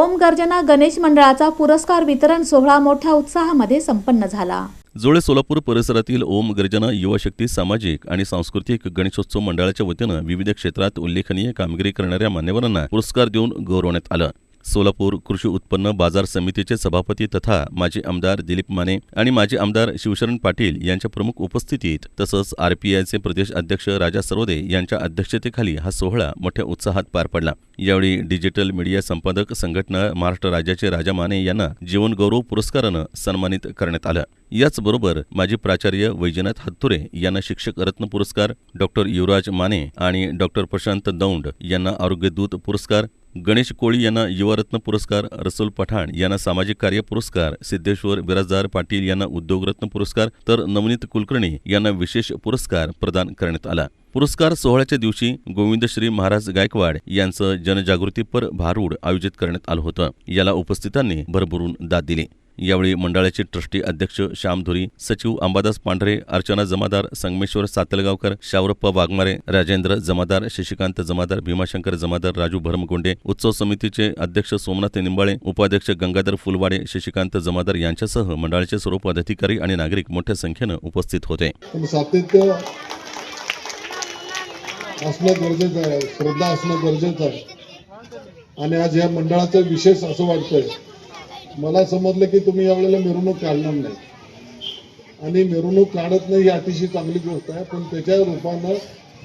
ओम गर्जना गणेश मंडळाचा पुरस्कार वितरण सोहळा मोठ्या उत्साहामध्ये संपन्न झाला. जुळे सोलापूर परिसरातील ओम गर्जना युवा शक्ती सामाजिक आणि सांस्कृतिक गणेशोत्सव मंडळाच्या वतीनं विविध क्षेत्रात उल्लेखनीय कामगिरी करणाऱ्या मान्यवरांना पुरस्कार देऊन गौरवण्यात आलं. सोलापूर कृषी उत्पन्न बाजार समितीचे सभापती तथा माजी आमदार दिलीप माने आणि माजी आमदार शिवशरण पाटील यांच्या प्रमुख उपस्थितीत तसंच आरपीआयचे प्रदेश अध्यक्ष राजा सरोदे यांच्या अध्यक्षतेखाली हा सोहळा मोठ्या उत्साहात पार पडला. यावेळी डिजिटल मीडिया संपादक संघटना महाराष्ट्र राज्याचे राजा माने यांना जीवनगौरव पुरस्कारानं सन्मानित करण्यात आलं. याचबरोबर माजी प्राचार्य वैजनाथ हत्तुरे यांना शिक्षक रत्न पुरस्कार डॉक्टर युवराज माने आणि डॉक्टर प्रशांत दौंड यांना आरोग्यदूत पुरस्कार गणेश कोळी यांना युवारत्न पुरस्कार रसूल पठाण यांना सामाजिक कार्य पुरस्कार सिद्धेश्वर बिराजदार पाटील यांना उद्योगरत्न पुरस्कार तर नवनीत कुलकर्णी यांना विशेष पुरस्कार प्रदान करण्यात आला. पुरस्कार सोहळ्याच्या दिवशी गोविंदश्री महाराज गायकवाड यांचं जनजागृतीपर भारूड आयोजित करण्यात आलं होतं. याला उपस्थितांनी भरभरून दाद दिली. यावेळी मंडळाचे ट्रस्टी अध्यक्ष श्याम धुरी सचिव अंबादास पांढरे अर्चना जमादार संगमेश्वर सातलगावकर शावरप्पा वाघमारे राजेंद्र जमादार शशिकांत जमादार भीमाशंकर जमादार राजू भरमगोंडे उत्सव समितीचे अध्यक्ष सोमनाथ निंबाळे उपाध्यक्ष गंगाधर फुलवाडे शशिकांत जमादार यांच्यासह मंडळाचे सर्व पदाधिकारी आणि नागरिक मोठ्या संख्येनं उपस्थित होते. सातत्य असणं गरजेचं आहे श्रद्धा असणं गरजेचं आहे. आणि आज या मंडळाचं विशेष असं वाटतंय. मला समजलं की तुम्ही यावेळेला मिरवणूक काढणार नाही. आणि मिरवणूक काढत नाही ही अतिशय चांगली गोष्ट आहे पण त्याच्या रूपानं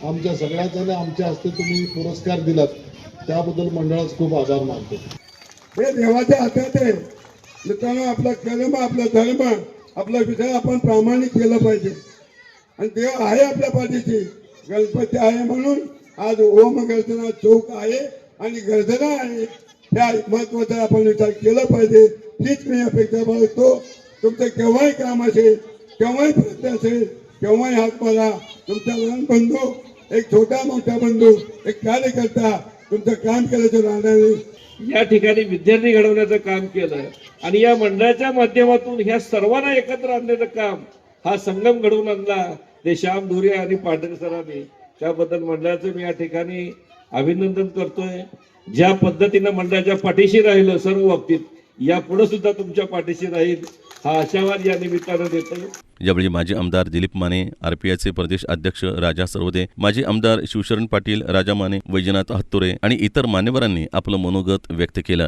आमच्या सगळ्याच आणि आमच्या हस्ते तुम्ही पुरस्कार दिलात. त्याबद्दल मंडळाच खूप आभार मानतो. हे देवाच्या हातात आहे. मित्रांनो आपला कर्म आपला धर्म आपला विषय आपण प्रामाणिक केलं पाहिजे. आणि देव आहे आपल्या पाठीशी. गणपती आहे म्हणून आज ओम गर्जना चौक आहे आणि गर्जना आहे त्या महत्त्वाचा आपण विचार केला पाहिजे हीच मी अपेक्षा बाळगतो. तुमचं केव्हाही काम असेल केव्हाही प्रयत्न असेल केव्हाही हात मारा तुमचा लहान बंधू एक छोटा मोठा बंधू एक कार्यकर्ता तुमचं काम केल्याचं राहणार या ठिकाणी विद्यार्थी घडवण्याचं काम केलं आणि या मंडळाच्या माध्यमातून ह्या सर्वांना एकत्र आणण्याचं काम हा संगम घडवून आणला. ते श्याम धुरे आणि पाटील सरांनी. त्याबद्दल मंडळाचं मी या ठिकाणी अभिनंदन करतोय. ज्या पद्धतीनं मंडळाच्या पाठीशी राहिलं सर्व बाबतीत यापुढे सुद्धा तुमच्या पाठीशी राहील हा आशावाद या निमित्तानं देतो यावेळी माजी आमदार दिलीप माने आरपीआयचे प्रदेश अध्यक्ष राजा सरवदे माजी आमदार शिवशरण पाटील राजा माने वैजनाथ हत्तुरे आणि इतर मान्यवरांनी आपलं मनोगत व्यक्त केलं.